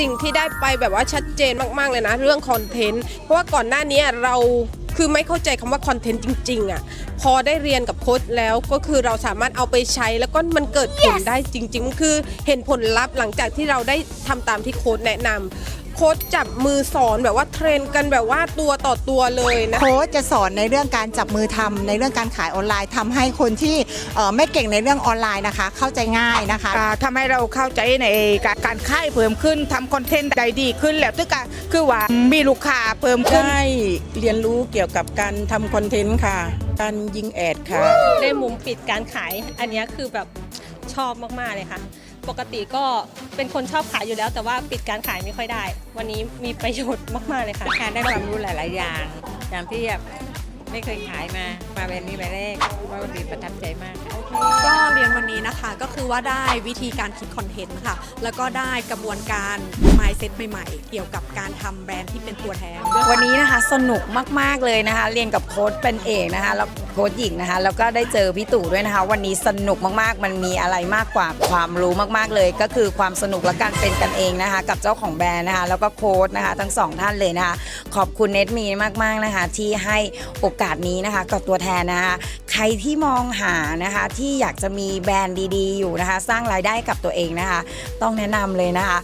สิ่งที่ได้ไปแบบว่าชัดเจนมากๆเลยนะ เรื่องคอนเทนต์เพราะว่าก่อนหน้านี้เราคือไม่เข้าใจคำว่าคอนเทนต์จริง ๆอะพอได้เรียนกับโค้ชแล้วก็คือเราสามารถเอาไปใช้แล้วก็มันเกิดผลได้จริง ๆ คือเห็นผลลัพธ์หลังจากที่เราได้ทำตามที่โค้ชแนะนำโค้ชจับมือสอนแบบว่าเทรนกันแบบว่าตัวต่อตัวเลยนะ โค้ชจะสอนในเรื่องการจับมือทำในเรื่องการขายออนไลน์ทำให้คนที่เอ่อไม่เก่งในเรื่องออนไลน์นะคะ เข้าใจง่ายนะคะ อ่าทำให้เราเข้าใจในการการค่ายเพิ่มขึ้นทำคอนเทนต์ได้ดีขึ้นแล้วทุกการคือว่ามีลูกค้าเพิ่มขึ้น ได้เรียนรู้เกี่ยวกับการทำคอนเทนต์ค่ะ การยิงแอดค่ะ ได้มุมปิดการขาย อันเนี้ยคือแบบชอบมาก ๆ เลยค่ะ ปกติก็เป็นคนชอบขายอยู่แล้ว แต่ว่าปิดการขายไม่ค่อยได้ วันนี้มีประโยชน์มากๆเลยค่ะการได้ความรู้หลาย ๆ อย่าง อย่างที่แบบไม่เคยขายมา มาเป็นนี้เป็นแรกว่าดีประทับใจมากค่ะ ก็เรียนวันนี้นะคะก็คือว่าได้วิธีการคิดคอนเทนต์ค่ะ แล้วก็ได้กระบวนการ mindset ใหม่ๆ เกี่ยวกับการทำแบรนด์ที่เป็นตัวแทน วันนี้นะคะสนุกมาก ๆ เลยนะคะ เรียนกับโค้ชเป็นเอกนะคะ แล้ว โค้ชหญิงนะคะ แล้วก็ได้เจอพี่ตู่ด้วยนะคะ วันนี้สนุกมากๆ มันมีอะไรมากกว่าความรู้มากๆเลย ก็คือความสนุกและการเป็นกันเองนะคะ กับเจ้าของแบรนด์นะคะ แล้วก็โค้ชนะคะ ทั้งสองท่านเลยนะคะ ขอบคุณเน็ตมีมากๆนะคะ ที่ให้โอกาสนี้นะคะ กับตัวแทนนะคะ ใครที่มองหานะคะ ที่อยากจะมีแบรนด์ดี ๆ อยู่นะคะ สร้างรายได้กับตัวเองนะคะ ต้องแนะนำเลยนะคะ